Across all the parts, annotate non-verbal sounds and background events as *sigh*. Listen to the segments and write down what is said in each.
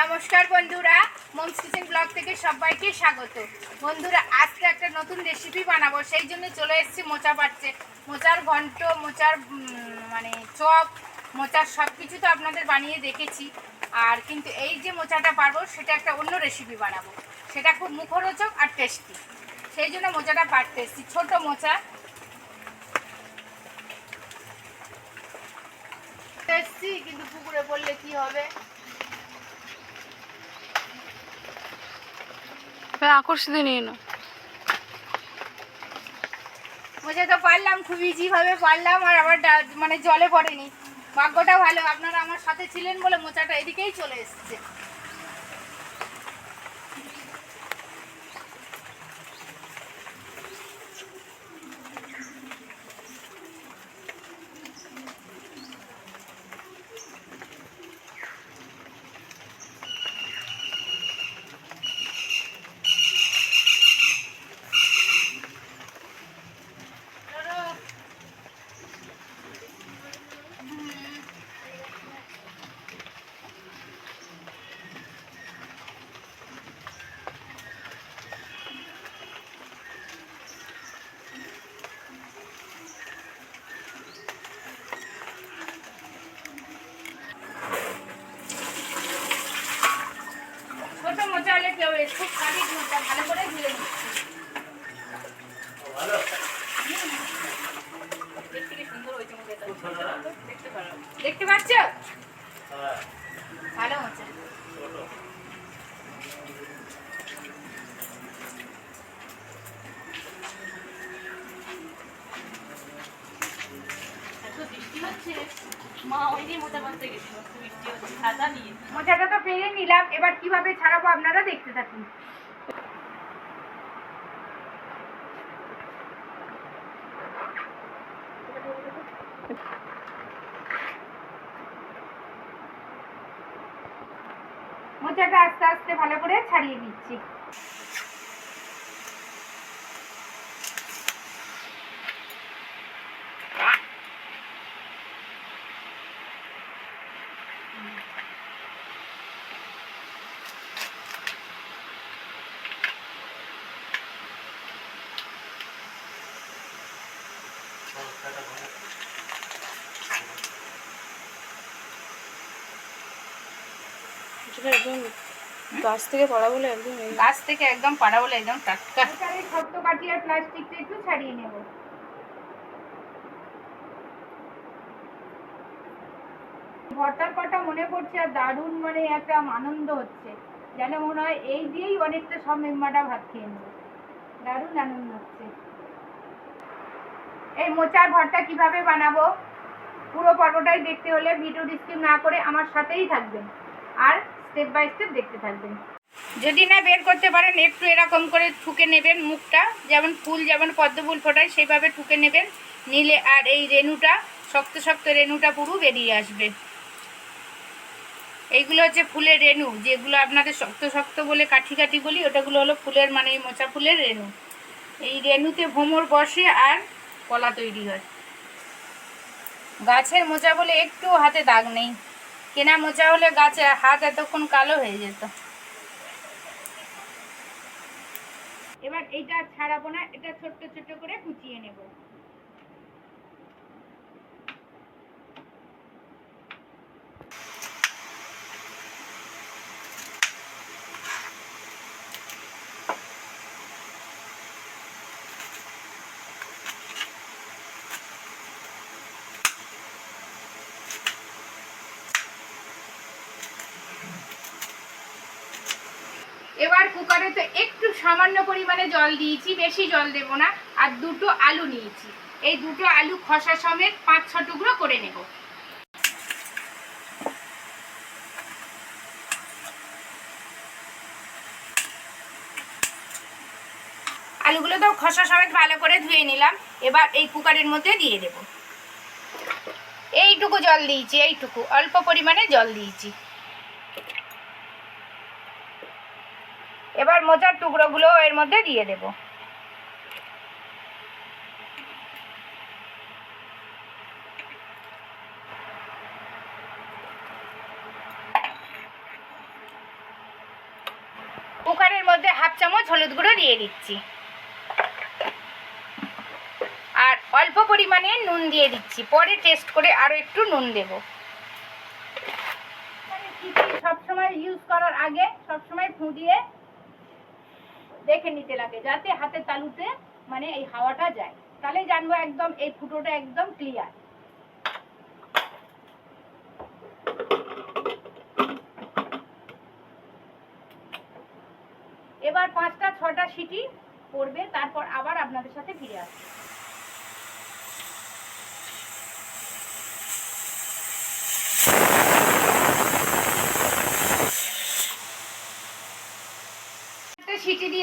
নমস্কার বন্ধুরা moms kitchen blog থেকে সবাইকে স্বাগত। বন্ধুরা, আজকে একটা নতুন রেসিপি বানাবো, সেই জন্য চলে এসেছি মোচা পাচ্ছে মোচার ঘন্ট, মোচার মানে চপ, মোচার সব কিছু তো আপনাদের বানিয়ে দেখেছি। আর কিন্তু এই যে মোচাটা পারব, সেটা একটা অন্য রেসিপি বানাবো। সেটা খুব মুখরোচক আর টেস্টি সেই জন্য মোচাটা পারতে এসেছি। ছোটো মোচা। কিন্তু পুকুরে পড়লে কি হবে? আকর্ষিত নিয়ে নাও। তো পারলাম, খুব ইজিভাবে পারলাম, আর আবার মানে জলে পড়েনি। ভাগ্যটা ভালো, আপনারা আমার সাথে ছিলেন বলে মোচাটা এদিকেই চলে এসেছে ছোট মোচা হলে কেউ খুব খানিক মোচা ভালো করে ধুয়ে নিচ্ছি দেখতে কি সুন্দর হয়েছে মোচাটা। দেখতে পাচ্ছ? ভালো হচ্ছে। তো পেরে নিলাম। এবার কীভাবে ছাড়াবো আপনারা দেখতে থাকুন। মোচাটা আস্তে আস্তে ভালো করে ছাড়িয়ে দিচ্ছি। একদম গাছ থেকে পড়া বলে একদম গাছ থেকে একদম পাড়া বলে একদম টাটকা। শক্ত কাঠি আর প্লাস্টিকটা একটু ছাড়িয়ে নেব। ভর্তার কথা মনে পড়ছে আর দারুণ মানে একটা আনন্দ হচ্ছে। যেন মনে হয় এই দিয়েই অনেকটা সব মেম্বারটা ভাত খেয়ে নেব। দারুণ আনন্দ হচ্ছে। এই মোচার ভর্তা কীভাবে বানাবো? পুরো পর্বটাই দেখতে হলে ভিডিও স্কিপ না করে আমার সাথেই থাকবেন। আর স্টেপ বাই স্টেপ দেখতে থাকবেন। যদি না বের করতে পারেন, একটু এরকম করে ঠুকে নেবেন মুখটা। যেমন ফুল যেমন পদ্ম ফুল ফোটায়, সেইভাবে ঠুকে নেবেন। নিলে আর এই রেণুটা, শক্ত শক্ত রেণুটা পুরো বেরিয়ে আসবে। এইগুলো হচ্ছে ফুলের রেণু, যেগুলো আপনাদের শক্ত শক্ত বলে কাঠি কাঠি বলি, ওটাগুলো হলো ফুলের মানে এই মোচা ফুলের রেণু। এই রেণুতে ভোমর বসে আর কলা তৈরি হয়। গাছের মোচা বলে একটু হাতে দাগ নেই। কেনা মোচা হলে গাছে হাত এতক্ষণ কালো হয়ে যেত। এবার এইটা ছাড়াবো না, এটা ছোট্ট ছোট্ট করে কুচিয়ে নেব। এবার কুকারে তো একটু সামান্য পরিমাণে জল দিয়েছি, বেশি জল দেব না, আর দুটো আলু নিয়েছি। এই দুটো আলু খসা সমেত পাঁচ ছ টুকরো করে নেব। আলুগুলো তো খসা সমেত ভালো করে ধুয়ে নিলাম, এবার এই কুকারের মধ্যে দিয়ে দেব। এইটুকু জল দিয়েছি, এইটুকু, অল্প পরিমাণে জল দিয়েছি। এবার মোচার টুকরোগুলো এর মধ্যে দিয়ে দেব। কুকারের মধ্যে হাফ চামচ হলুদ গুঁড়ো দিয়ে দিচ্ছি। আর অল্প পরিমাণে নুন দিয়ে দিচ্ছি। পরে টেস্ট করে আরও একটু নুন দেব। সবসময় ইউজ করার আগে সবসময় ফু দিয়ে দেখে নিতে লাগে, যাতে হাতের তালুতে মানে এই হাওয়াটা যায়। তাহলে জানব একদম এই ফুটোটা একদম ক্লিয়ার এবার পাঁচটা, ছটা সিটি পড়বে, তারপর আবার আপনাদের সাথে ফিরে আসবে।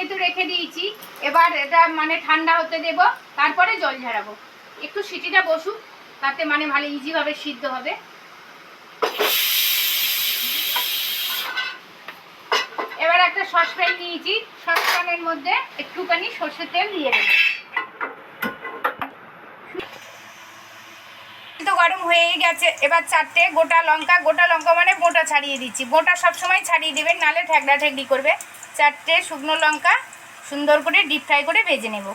সিটি দিয়ে তো রেখে দিয়েছি, এবার এটা মানে ঠান্ডা হতে দেব, তারপরে জল ঝাড়াবো। একটু সিটিটা বসুক, তাতে মানে ভালো ইজিভাবে সিদ্ধ হবে। এবার একটা সসপ্যান নিয়েছি, সসপ্যানের মধ্যে একটুখানি সর্ষের তেল দিয়ে দেবো। তো গরম হয়েই গেছে, এবার চারটে গোটা লঙ্কা গোটা লঙ্কা মানে বোটা ছাড়িয়ে দিচ্ছি। বোটা সবসময় ছাড়িয়ে দেবেন, নালে ঠেকড়া ঠেকড়ি করবে। চারটে শুকনো লঙ্কা সুন্দর করে ডিপ ফ্রাই করে ভেজে নেব।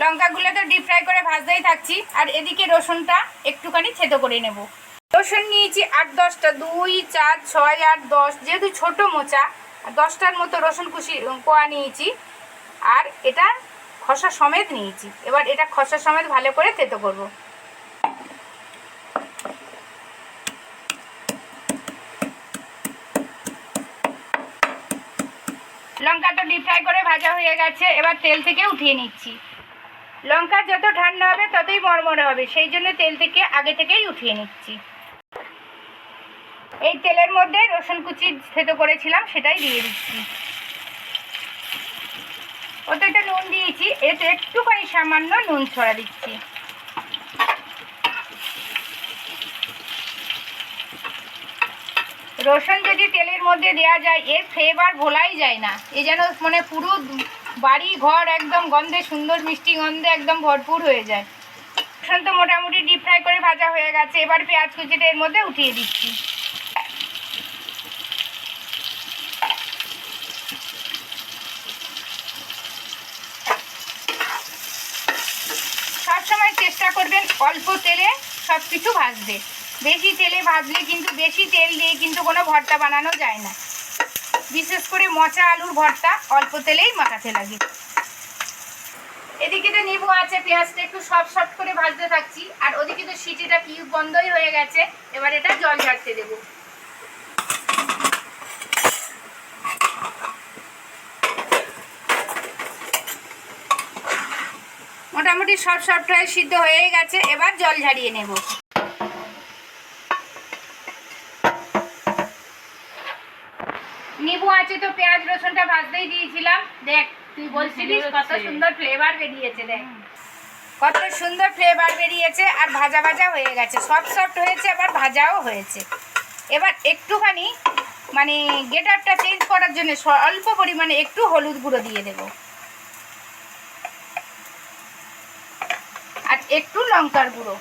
লঙ্কাগুলো তো ডিপ ফ্রাই করে ভাজতেই থাকছি, আর এদিকে রসুনটা একটুখানি থেতো করে নেব। রসুন নিয়েছি আট দশটা, দুই, চার, ছয়, আট, দশ, যেহেতু ছোট মোচা দশটার মতো রসুন কুচি কোয়া নিয়েছি। আর এটা খসা সমেত নিয়েছি। এবার এটা খসা সমেত ভালো করে থেতো করব। লঙ্কা তো ডিপ ফ্রাই করে ভাজা হয়ে গেছে, এবার তেল থেকে উঠিয়ে নিচ্ছি। লঙ্কা যত ঠান্ডা হবে ততই মরমরে হবে, সেই জন্য তেল থেকে আগে থেকেই উঠিয়ে নিচ্ছি। এই তেলের মধ্যে রসুন কুচি থেতো করেছিলাম, সেটাই দিয়ে দিচ্ছি। ওতে একটা নুন দিয়েছি, এতে একটুখানি সামান্য নুন ছড়া দিচ্ছি। রসুন যদি তেলের মধ্যে দেওয়া যায়, এর ফ্লেভার ভোলাই যায় না। এ যেন মানে পুরো বাড়ি, ঘর একদম গন্ধে, সুন্দর মিষ্টি গন্ধে একদম ভরপুর হয়ে যায়। রসুন তো মোটামুটি ডিপ ফ্রাই করে ভাজা হয়ে গেছে, এবার পেঁয়াজ কুচিটা এর মধ্যে উঠিয়ে দিচ্ছি সবসময় চেষ্টা করবেন অল্প তেলে সব কিছু ভাজতে। বেশি তেলে ভাজলে কিন্তু, বেশি তেল দিয়ে কিন্তু কোনো ভর্তা বানানো যায় না। বিশেষ করে মচা আলুর ভর্তা অল্প তেলেই মাখাতে লাগে। এদিকে তো নিবু আছে, পেঁয়াজটা একটু সফট সফট করে ভাজতে থাকছি। আর ওদিকে তো সিটিটা কি বন্ধই হয়ে গেছে। এবার এটা জল ঝাড়তে দেবো। মোটামুটি সব সবটাই সিদ্ধ হয়ে গেছে। এবার জল ঝারিয়ে নেব। নিবু আছে তো পেঁয়াজ রসুনটা ভাজতেই দিয়েছিলাম। দেখ তুই বলছিলিস কত সুন্দর ফ্লেভার বেরিয়েছে দেখ। কত সুন্দর ফ্লেভার বেরিয়েছে আর ভাজা ভাজা হয়ে গেছে। সফট সফট হয়েছে আবার ভাজাও হয়েছে। এবার একটুখানি মানে গেটারটা চেঞ্জ করার জন্য অল্প পরিমাণে একটু হলুদ গুঁড়ো দিয়ে দেবো। একটু লঙ্কার গুঁড়ো।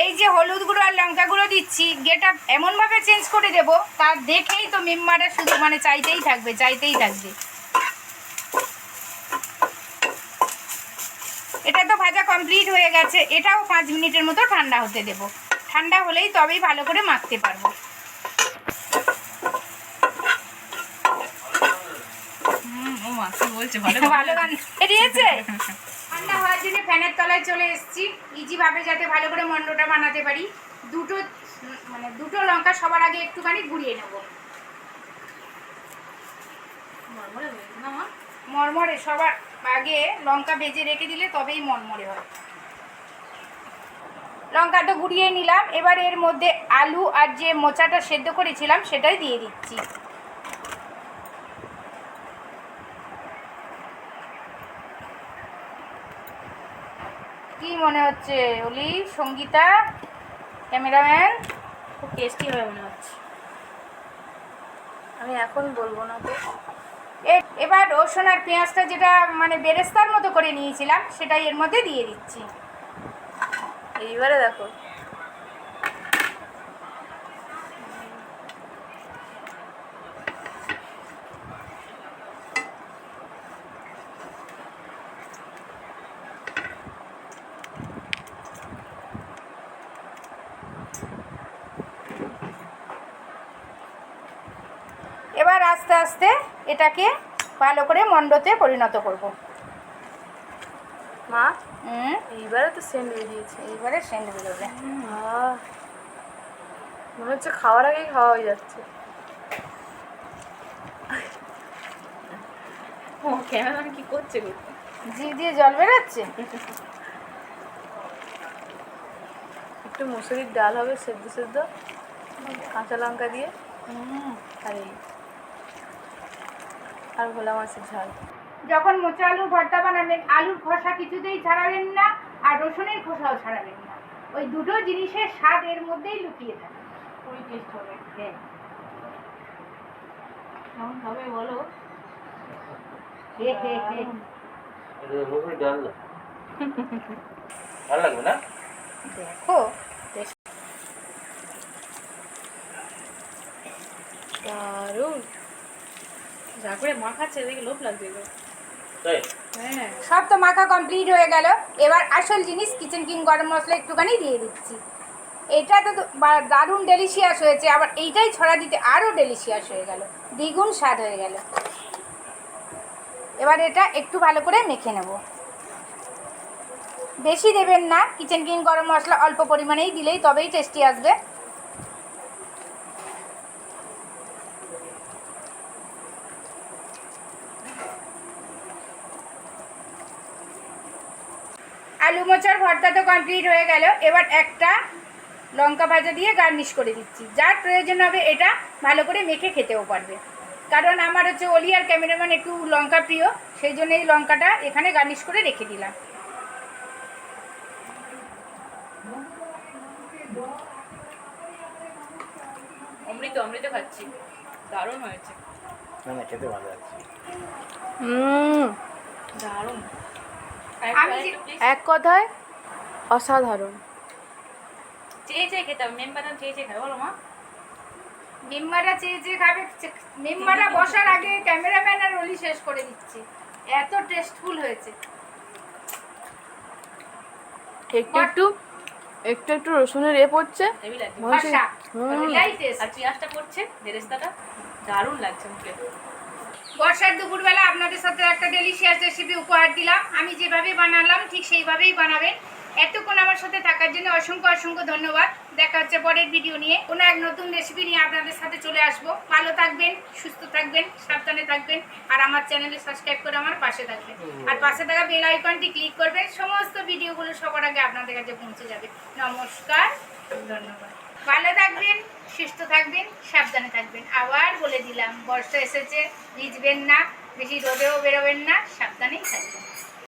এই যে হলুদ গুঁড়ো আর লঙ্কা গুঁড়ো দিচ্ছি গেটা এমনভাবে চেঞ্জ করে দেবো তার দেখেই তো মেম্বারটা শুধু মানে চাইতেই থাকবে চাইতেই থাকবে। এটা তো ভাজা কমপ্লিট হয়ে গেছে এটাও পাঁচ মিনিটের মতো ঠান্ডা হতে দেবো। ঠান্ডা হলেই তবেই ভালো করে মাখতে পারব। হুম, ও মা কি বলছে ভালো ভালো গান বেরিয়েছে *laughs* জন্য ফ্যানের তলায় চলে এসেছি। ইজিভাবে যাতে ভালো করে মন্ডটা বানাতে পারি। দুটো মানে দুটো লঙ্কা সবার আগে একটুখানি গুঁড়িয়ে নেব। মরমরে না মা মরমরে সবার আগে লঙ্কা ভেজে রেখে দিলে তবেই মরমরে হয়। লঙ্কা তো গুঁড়িয়ে নিলাম। এবার এর মধ্যে আলু আর যে মোচাটা সেদ্ধ করেছিলাম সেটাই দিয়ে দিচ্ছি। মনে হচ্ছে অলি সঙ্গীতা, ক্যামেরাম্যান। খুব টেস্টি হবে মনে হচ্ছে। আমি এখন বলব না তো এবার রসুন আর পেঁয়াজটা যেটা মানে বেরেস্তার মতো করে নিয়েছিলাম, সেটাই এর মধ্যে দিয়ে দিচ্ছি। এইবারে দেখো এবার আস্তে আস্তে এটাকে ভালো করে মণ্ডতে পরিণত করব। মা হুম। এইবারে তো সেন্ট বেরিয়েছে এইবারে সেন্ট বেরোবে মনে হচ্ছে খাওয়ার আগেই খাওয়া হয়ে যাচ্ছে। ও ক্যামেরাম্যান কি করছে জিভ দিয়ে জল বেরোচ্ছে। একটু মুসুরির ডাল হবে সেদ্ধ সেদ্ধ। কাঁচা লঙ্কা দিয়ে। হুম। আর এই আর ভোলা মাছের ঝাল। যখন মোচা আলুর ভর্তা বানাবেন আলুর খোসা কিছুতেই ছাড়াবেন না আর রসুনের খোসাও ছাড়াবেন না। ওই দুটো জিনিসের স্বাদ এর মধ্যেই লুকিয়ে থাকে। খুবই টেস্ট হবে। হ্যাঁ। কেমন হবে বলো? হে হে হে এটা মুসুরি ডাল দাও। ভালো লাগবে না? দেখো দারুণ। যা করে মাখাচ্ছে দেখে লোভ লাগছে গো তাই? হ্যাঁ। সব তো মাখা কমপ্লিট হয়ে গেল। এবার আসল জিনিস কিচেন কিং গরম মশলা একটুখানি দিয়ে দিচ্ছি। এটা তো দারুণ ডেলিশিয়াস হয়েছে। আবার এইটাই ছড়া দিতে আরও ডেলিশিয়াস হয়ে গেল। দ্বিগুণ স্বাদ হয়ে গেল। এবার এটা একটু ভালো করে মেখে নেব। বেশি দেবেন না। কিচেন কিং গরম মশলা অল্প পরিমাণেই দিলেই তবেই টেস্টি আসবে। আলু মোচার ভর্তা তো কমপ্লিট হয়ে গেল। এবার একটা লঙ্কা ভাজা দিয়ে গার্নিশ করে দিচ্ছি। যার প্রয়োজন হবে এটা ভালো করে মেখে খেতেও পারবে। কারণ আমার হচ্ছে অলি আর ক্যামেরাম্যান একটু লঙ্কা প্রিয় সেই জন্য এই লঙ্কাটা এখানে গার্নিশ করে রেখে দিলাম। অমৃত অমৃত খাচ্ছি। দারুণ হয়েছে। না না খেতে ভালো আছে দারুণ। এক কথায় অসাধারণ। চেয়ে চেয়ে খেতাম মেম বাদাম চেয়ে চেয়ে খাই বলো মা। মেম্বাররা চেয়ে চেয়ে খাবে মেম্বাররা বসার আগে ক্যামেরাম্যান আর শেষ করে দিচ্ছে। এত টেস্টফুল হয়েছে। একটু একটু একটু একটু রসুনের এ পড়ছে। টেস্ট আর পেঁয়াজটা পড়ছে। বেরেস্তাটা দারুণ লাগছে মুখে। বর্ষার দুপুরবেলা আপনাদের সাথে একটা ডেলিশিয়াস রেসিপি উপহার দিলাম। আমি যেভাবে বানালাম, ঠিক সেইভাবেই বানাবেন। এতক্ষণ আমার সাথে থাকার জন্য অসংখ্য অসংখ্য ধন্যবাদ। দেখা হচ্ছে পরের ভিডিও নিয়ে। কোনো এক নতুন রেসিপি নিয়ে আপনাদের সাথে চলে আসব। ভালো থাকবেন, সুস্থ থাকবেন, সাবধানে থাকবেন, আর আমার চ্যানেলে সাবস্ক্রাইব করে আমার পাশে থাকবেন। আর পাশে থাকা বেল আইকনটি ক্লিক করবেন। সমস্ত ভিডিওগুলো সবার আগে আপনাদের কাছে পৌঁছে যাবে। নমস্কার, ধন্যবাদ। ভালো থাকবেন, সুস্থ থাকবেন, সাবধানে থাকবেন। আবার বলে দিলাম বর্ষা এসেছে, ভিজবেন না, বেশি রোদেও বেরোবেন না, সাবধানেই থাকবেন।